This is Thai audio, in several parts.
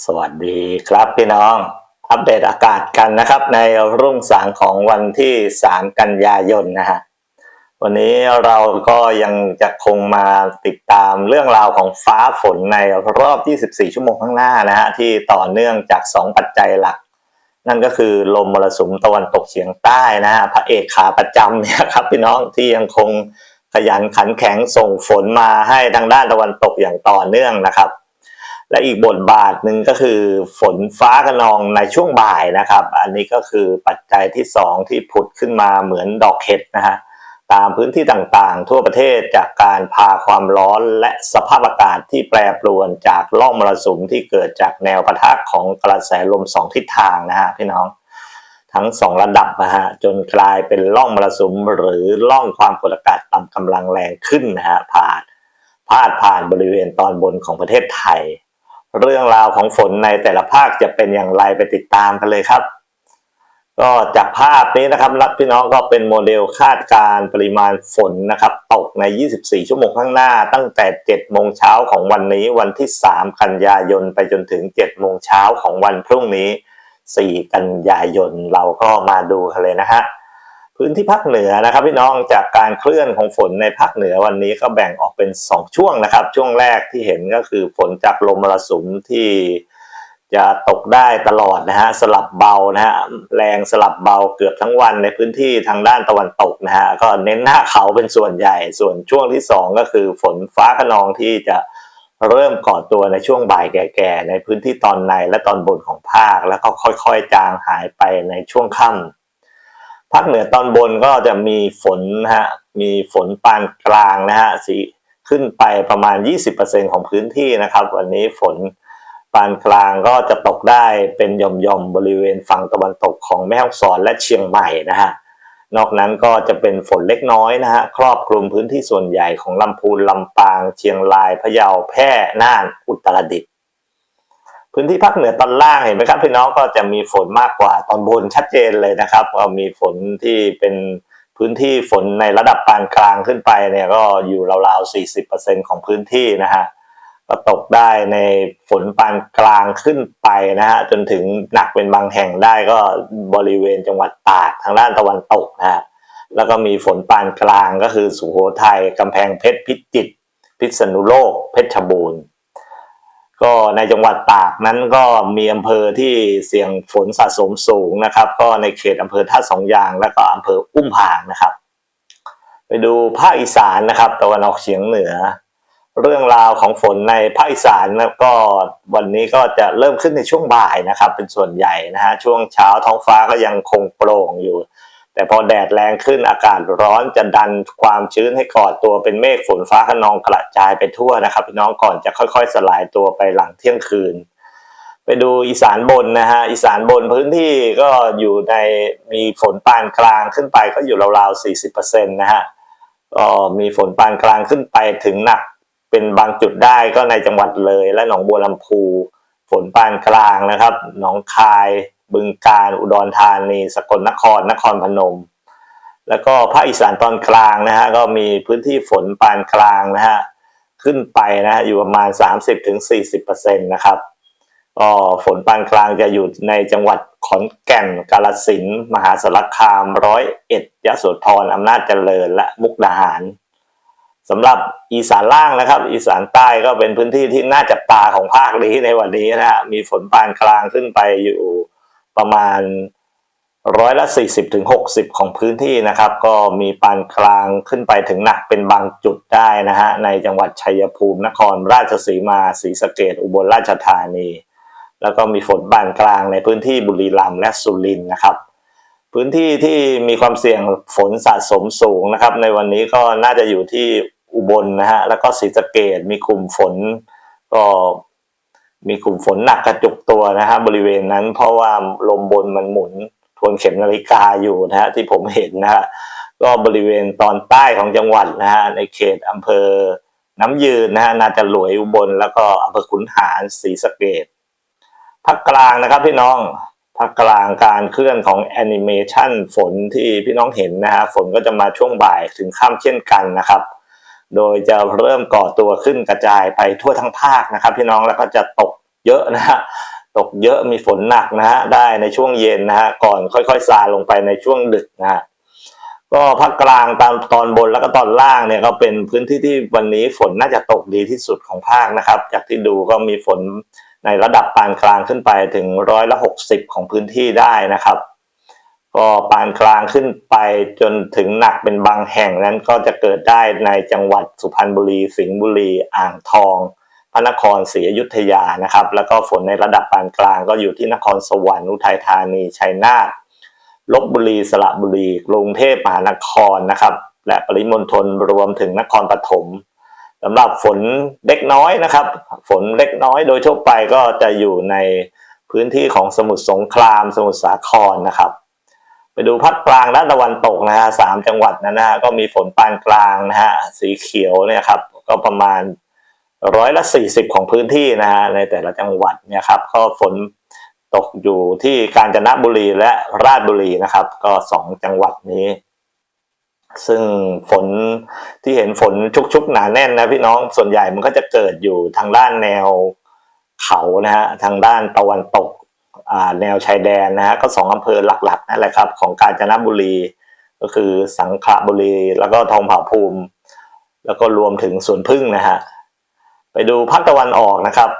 สวัสดีครับพี่น้อง อัปเดตอากาศกันนะครับ ในรุ่งสางของวันที่ 3 กันยายนนะฮะวันนี้เราก็ยังจะคงมาติดตามเรื่องราวของฟ้าฝนในรอบ 24 ชั่วโมงข้างหน้านะฮะที่ต่อเนื่องจาก 2 ปัจจัยหลัก นั่นก็คือลมมรสุมตะวันตกเฉียงใต้นะฮะพระเอกขาประจำเนี่ยครับพี่น้องที่ยังคงขยันขันแข็งส่งฝนมาให้ทางด้านตะวันตกอย่างต่อเนื่องนะครับ และอีกบทบาทหนึ่งก็คือฝนฟ้าคะนองในช่วงบ่ายนะครับ อันนี้ก็คือปัจจัยที่สองที่ผุดขึ้นมาเหมือนดอกเห็ดนะฮะตามพื้นที่ต่างๆ ทั่วประเทศจากการพาความร้อนและสภาพอากาศที่แปรปรวนจากร่องมรสุมที่เกิดจากแนวปะทะของกระแสลมสองทิศทางนะฮะพี่น้องทั้งสองระดับนะฮะจนกลายเป็นร่องมรสุมหรือร่องความกดอากาศต่ำกำลังแรงขึ้นนะฮะผ่านพาดผ่านบริเวณตอนบนของประเทศไทย เรื่องราวของฝนในแต่ละภาคจะเป็นอย่างไรไปติดตามกันเลยครับ ก็จากภาพนี้นะครับนักพี่น้องก็เป็นโมเดลคาดการปริมาณฝนนะครับ ตกใน 24 ชั่วโมงข้างหน้า ตั้งแต่ 7 โมงเช้าของวันนี้วันที่ 3 กันยายนไปจนถึง 7 โมงเช้าของวันพรุ่งนี้ 4 กันยายนเราก็มาดูกันเลยนะฮะ พื้นที่ภาคเหนือนะครับพี่น้องจากการเคลื่อนของฝนในภาคเหนือวันนี้ก็แบ่งออกเป็น 2 ช่วงนะครับ ช่วงแรกที่เห็นก็คือฝนจากลมมรสุมที่จะตกได้ตลอดนะฮะสลับเบานะฮะแรงสลับเบาเกือบทั้งวันในพื้นที่ทางด้านตะวันตกนะฮะก็เน้นหน้าเขาเป็นส่วนใหญ่ ส่วนช่วงที่ 2 ก็คือฝนฟ้าขนองที่จะเริ่มก่อตัวในช่วงบ่ายแก่ ๆ ในพื้นที่ตอนในและตอนบนของภาค แล้วก็ค่อยๆ จางหายไปในช่วงค่ำ ภาคเหนือตอนบนก็จะมีฝนนะฮะ มีฝนปานกลางนะฮะสีขึ้นไปประมาณ 20%ของพื้นที่นะครับ วันนี้ฝนปานกลางก็จะตกได้เป็นหย่อมๆบริเวณฝั่งตะวันตกของแม่ฮ่องสอนและเชียงใหม่นะฮะ นอกนั้นก็จะเป็นฝนเล็กน้อยนะฮะครอบคลุมพื้นที่ส่วนใหญ่ของลำพูนลำปาง เชียงรายพะเยาแพร่น่านอุตรดิตถ์ พื้นที่ภาคเหนือตอนล่างเห็นไหมครับพี่น้องก็จะมีฝนมากกว่าตอนบนชัดเจนเลยนะครับก็มีฝนที่เป็นพื้นที่ฝนในระดับปานกลางขึ้นไปเนี่ยก็อยู่ราวๆ 40%ของพื้นที่นะฮะก็ตกได้ในฝนปานกลางขึ้นไปนะฮะจนถึงหนักเป็นบางแห่งได้ก็บริเวณจังหวัดตากทางด้านตะวันตกนะฮะแล้วก็มีฝนปานกลางก็คือสุโขทัยกำแพงเพชรพิจิตรพิษณุโลก เพชรบูรณ์ ก็ในจังหวัดตากนั้นก็มีอำเภอที่เสี่ยงฝนสะสมสูงนะครับ ก็ในเขตอำเภอท่าสองยาง และก็อำเภออุ้มผางนะครับ ไปดูภาคอีสานนะครับตะวันออกเฉียงเหนือ เรื่องราวของฝนในภาคอีสานนะก็วันนี้ก็จะเริ่มขึ้นในช่วงบ่ายนะครับ เป็นส่วนใหญ่นะฮะช่วงเช้าท้องฟ้าก็ยังคงโปร่งอยู่ แต่พอแดดแรงขึ้นอากาศร้อนจะดันความชื้นให้ก่อตัวเป็นเมฆฝนฟ้าขนองกระจายไปทั่วนะครับพี่น้องก่อนจะค่อยๆ สลายตัวไปหลังเที่ยงคืน ไปดูอีสานบนนะฮะอีสานบนพื้นที่ก็อยู่ในมีฝนปานกลางขึ้นไปก็อยู่ราวๆ 40%นะฮะก็มีฝนปานกลางขึ้นไปถึงหนักเป็นบางจุดได้ก็ในจังหวัดเลยและหนองบัวลำพู ฝนปานกลางนะครับ หนองคาย บึงกาฬอุดรธานีสกลนครนครพนม แล้วก็ภาคอีสานตอนกลางนะฮะก็มีพื้นที่ฝนปานกลางนะฮะขึ้นไปนะฮะอยู่ประมาณ 30-40%นะครับก็ฝนปานกลางจะอยู่ในจังหวัดขอนแก่นกาฬสินมหาสารคามร้อยเอ็ดยะโสธรอำนาจเจริญและมุกดาหารสำหรับอีสานล่างนะครับ อีสานใต้ก็เป็นพื้นที่ที่น่าจับตาของภาคนี้ในวันนี้นะฮะมีฝนปานกลางขึ้นไปอยู่ ประมาณร้อยละ 40ถึง60 ของพื้นที่นะครับ ก็มีปานกลางขึ้นไปถึงหนักเป็นบางจุดได้นะฮะในจังหวัดชัยภูมินครราชสีมาศรีสะเกดอุบลราชธานี แล้วก็มีฝนปานกลางในพื้นที่บุรีรัมย์และสุรินทร์นะครับ พื้นที่ที่มีความเสี่ยงฝนสะสมสูงนะครับ ในวันนี้ก็น่าจะอยู่ที่อุบลนะฮะแล้วก็ศรีสะเกดมีกลุ่มฝนก็ มีกลุ่มฝนหนักกระจุกตัวนะฮะบริเวณนั้น เพราะว่าลมบนมันหมุนทวนเข็มนาฬิกาอยู่นะฮะที่ผมเห็นนะฮะก็บริเวณตอนใต้ของจังหวัดนะฮะในเขตอำเภอ น้ำยืนนะฮะนาจะหลวยอุบลแล้วก็อำเภอขุนหารศรีสะเกดภาคกลางนะครับพี่น้องภาคกลางการเคลื่อนของแอนิเมชันฝนที่พี่น้องเห็นนะฮะฝนก็จะมาช่วงบ่ายถึงค่ำเช่นกันนะครับ โดยจะเริ่มก่อตัวขึ้นกระจายไปทั่วทั้งภาคนะครับพี่น้องแล้วก็จะตกเยอะนะฮะตกเยอะมีฝนหนักนะฮะได้ในช่วงเย็นนะฮะก่อนค่อยๆซาลงไปในช่วงดึกนะฮะก็ภาคกลางตามตอนบนแล้วก็ตอนล่างเนี่ยก็เป็นพื้นที่ที่วันนี้ฝนน่าจะตกดีที่สุดของภาคนะครับ จากที่ดูก็มีฝนในระดับปานกลางขึ้นไปถึงร้อยละหกสิบของพื้นที่ได้นะครับ ก็ปานกลางขึ้นไปจนถึงหนักเป็นบางแห่งนั้นก็จะเกิดได้ในจังหวัดสุพรรณบุรี สิงห์บุรี อ่างทอง พระนครศรีอยุธยานะครับ แล้วก็ฝนในระดับปานกลางก็อยู่ที่นครสวรรค์อุทัยธานีชัยนาทลบบุรีสระบุรีกรุงเทพมหานครนะครับ และปริมณฑลรวมถึงนครปฐมสำหรับฝนเล็กน้อยนะครับ ฝนเล็กน้อยโดยทั่วไปก็จะอยู่ในพื้นที่ของสมุทรสงครามสมุทรสาครนะครับ ไปดูภาคกลางและตะวันตกนะฮะสามจังหวัดนั้นนะฮะก็มีฝนปานกลางนะฮะสีเขียวเนี่ยครับก็ประมาณร้อยละสี่สิบของพื้นที่นะฮะในแต่ละจังหวัดเนี่ยครับก็ฝนตกอยู่ที่กาญจนบุรีและราชบุรีนะครับ ก็สองจังหวัดนี้ ซึ่งฝนที่เห็นฝนชุกๆหนาแน่นนะพี่น้องส่วนใหญ่มันก็จะเกิดอยู่ทางด้านแนวเขานะฮะทางด้านตะวันตก แนวชายแดนนะฮะก็สองอำเภอหลักๆนั่นแหละครับของกาญจนบุรี ก็คือสังขะบุรี แล้วก็ทองผาภูมิ แล้วก็รวมถึงสวนพึ่งนะฮะไปดูภาคตะวันออกนะครับ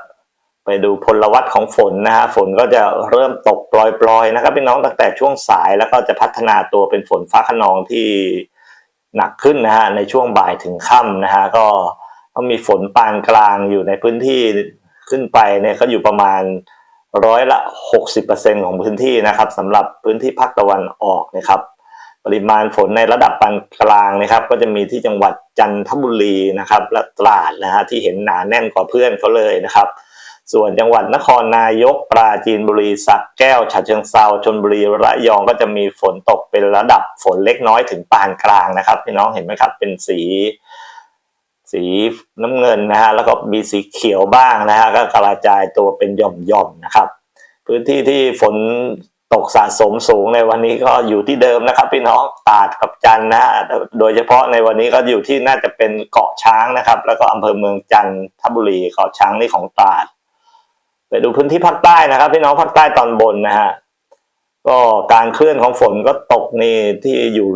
ไปดูพลวัตของฝนนะฮะฝนก็จะเริ่มตกปลอยๆนะครับพี่น้องตั้งแต่ช่วงสายแล้วก็จะพัฒนาตัวเป็นฝนฟ้าขนองที่หนักขึ้นนะฮะในช่วงบ่ายถึงค่ำนะฮะก็ก็มีฝนปานกลางอยู่ในพื้นที่ขึ้นไปเนี่ยก็อยู่ประมาณ ร้อยละ 60%ของพื้นที่นะครับสำหรับพื้นที่ภาคตะวันออกนะครับ ปริมาณฝนในระดับปานกลางนะครับ ก็จะมีที่จังหวัดจันทบุรีนะครับ และตราดนะฮะที่เห็นหนาแน่นกว่าเพื่อนเขาเลยนะครับ ส่วนจังหวัดนครนายกปราจีนบุรีสระแก้วฉะเชิงเซาชลบุรีระยองก็จะมีฝนตกเป็นระดับฝนเล็กน้อยถึงปานกลางนะครับพี่น้องเห็นไหมครับเป็นสี สีน้ำเงินนะฮะแล้วก็มีสีเขียวบ้างนะฮะก็กระจายตัวเป็นหย่อมๆนะครับ พื้นที่ที่ฝนตกสะสมสูงในวันนี้ก็อยู่ที่เดิมนะครับพี่น้องตราดกับจันนะฮะโดยเฉพาะในวันนี้ก็อยู่ที่น่าจะเป็นเกาะช้างนะครับ แล้วก็อำเภอเมืองจันทบุรีเกาะช้างนี่ของตราดไปดูพื้นที่ภาคใต้นะครับ พี่น้องภาคใต้ตอนบนนะฮะก็การเคลื่อนของฝนก็ตกนี่ที่อยู่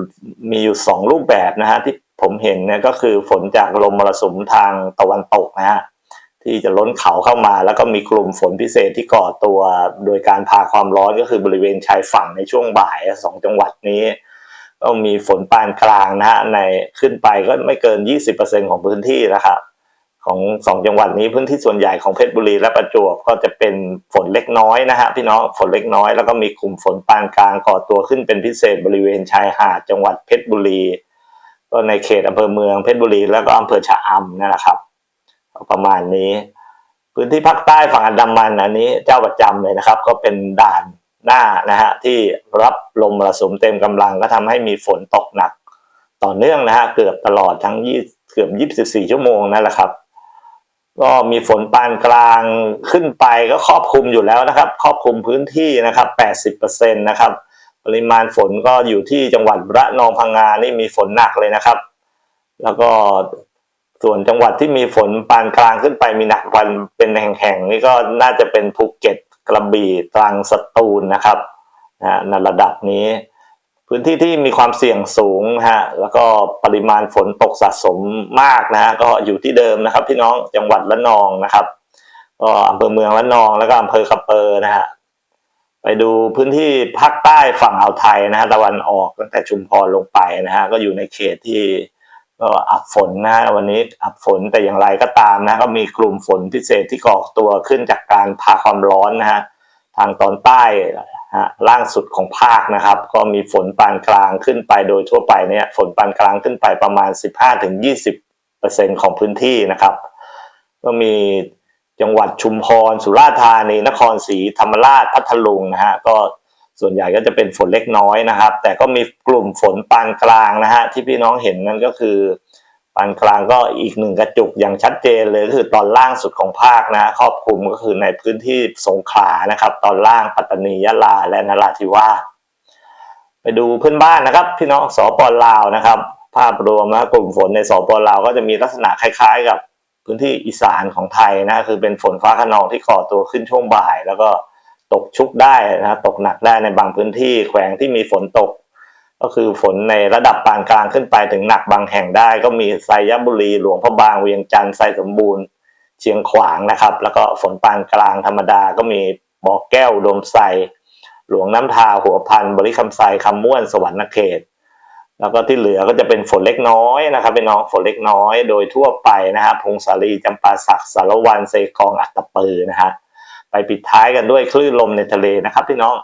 มีอยู่สองรูปแบบนะฮะที่ ผมเห็นเนี่ยก็คือฝนจากลมมรสุมทางตะวันตกนะฮะที่จะล้นเขาเข้ามา แล้วก็มีกลุ่มฝนพิเศษที่ก่อตัว โดยการพาความร้อนก็คือบริเวณชายฝั่งในช่วงบ่ายสองจังหวัดนี้ก็มีฝนปานกลางนะฮะในขึ้นไปก็ไม่เกิน 20%ของพื้นที่นะครับของสองจังหวัดนี้พื้นที่ส่วนใหญ่ของเพชรบุรีและประจวบก็จะเป็นฝนเล็กน้อยนะฮะพี่น้องฝนเล็กน้อยแล้วก็มีกลุ่มฝนปานกลางก่อตัวขึ้นเป็นพิเศษบริเวณชายหาดจังหวัดเพชรบุรี ก็ในเขตอำเภอเมืองเพชรบุรีแล้วก็อำเภอชะอำนั่นแหละครับ ประมาณนี้ พื้นที่ภาคใต้ฝั่งอันดามันอันนี้เจ้าประจำเลยนะครับ ก็เป็นด่านหน้านะฮะที่รับลมมรสุมเต็มกำลังก็ทำให้มีฝนตกหนัก ต่อเนื่องนะฮะเกือบตลอดทั้งยี่เกือบ 24 ชั่วโมงนั่นแหละครับ ก็มีฝนปานกลางขึ้นไปก็ครอบคลุมอยู่แล้วนะครับ ครอบคลุมพื้นที่นะครับ 80%นะครับ ปริมาณฝนก็อยู่ที่จังหวัดระนองพังงานี่มีฝนหนักเลยนะครับ แล้วก็ส่วนจังหวัดที่มีฝนปานกลางขึ้นไปมีหนักวันเป็นแห่งๆนี่ก็น่าจะเป็นภูเก็ตกระบี่ตรังสตูลนะครับนะในระดับนี้ พื้นที่ที่มีความเสี่ยงสูงฮะแล้วก็ปริมาณฝนตกสะสมมากนะฮะก็อยู่ที่เดิมนะครับพี่น้องจังหวัดละนองนะครับก็อำเภอเมืองละนองแล้วก็อำเภอคับเปอร์นะฮะ ไปดูพื้นที่ภาคใต้ฝั่งอ่าวไทยนะฮะตะวันออกตั้งแต่ชุมพรลงไปนะฮะก็อยู่ในเขตที่ก็อับฝนนะฮะวันนี้อับฝนแต่อย่างไรก็ตามนะก็มีกลุ่มฝนพิเศษที่ก่อตัวขึ้นจากการพาความร้อนนะฮะทางตอนใต้ฮะล่างสุดของภาคนะครับ ก็มีฝนปานกลางขึ้นไปโดยทั่วไปเนี่ยฝนปานกลางขึ้นไปประมาณ 15-20%ของพื้นที่นะครับ ก็มี จังหวัดชุมพร สุราษฎร์ธานีนครศรีธรรมราชพัทลุงนะฮะก็ส่วนใหญ่ก็จะเป็นฝนเล็กน้อยนะครับ แต่ก็มีกลุ่มฝนปานกลางนะฮะที่พี่น้องเห็นนั่นก็คือปานกลางก็อีกหนึ่งกระจุกอย่างชัดเจนเลยคือตอนล่างสุดของภาคนะครอบคลุมก็คือในพื้นที่สงขลานะครับ ตอนล่างปัตตานียะลาและนราธิวาสไปดูเพื่อนบ้านนะครับ พี่น้องสปลาวนะครับ ภาพรวมนะกลุ่มฝนในสปลาวก็จะมีลักษณะคล้าย ๆ กับ พื้นที่อีสานของไทยนะคือเป็นฝนฟ้าขนองที่ก่อตัวขึ้นช่วงบ่าย แล้วก็ตกชุกได้นะตกหนักได้ในบางพื้นที่แขวงที่มีฝนตก ก็คือฝนในระดับปานกลางขึ้นไปถึงหนักบางแห่งได้ ก็มีไซยบุรีหลวงพระบางเวียงจันทร์ไซสมบูรณ์ เชียงขวางนะครับ แล้วก็ฝนปานกลางธรรมดาก็มีบ่อแก้วดมไซหลวงน้ำทาหัวพันบริคำไซคำม่วนสวรรณเขต แล้วก็ที่เหลือก็จะเป็นฝนเล็กน้อยนะครับเป็นน้องฝนเล็กน้อยโดยทั่วไปนะฮะพงศาลีจำปาสักสารวันเซกองอัตตปือนะฮะไปปิดท้ายกันด้วยคลื่นลมในทะเลนะครับพี่น้อง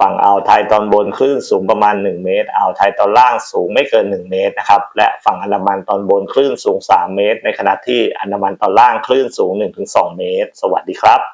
ฝั่งอ่าวไทยตอนบนคลื่นสูงประมาณ 1 เมตรอ่าวไทยตอนล่างสูงไม่เกิน 1 เมตรนะครับและฝั่งอันดามันตอนบนคลื่นสูง 3 เมตร ในขณะที่อันดามันตอนล่างคลื่นสูง 1-2 เมตร สวัสดีครับ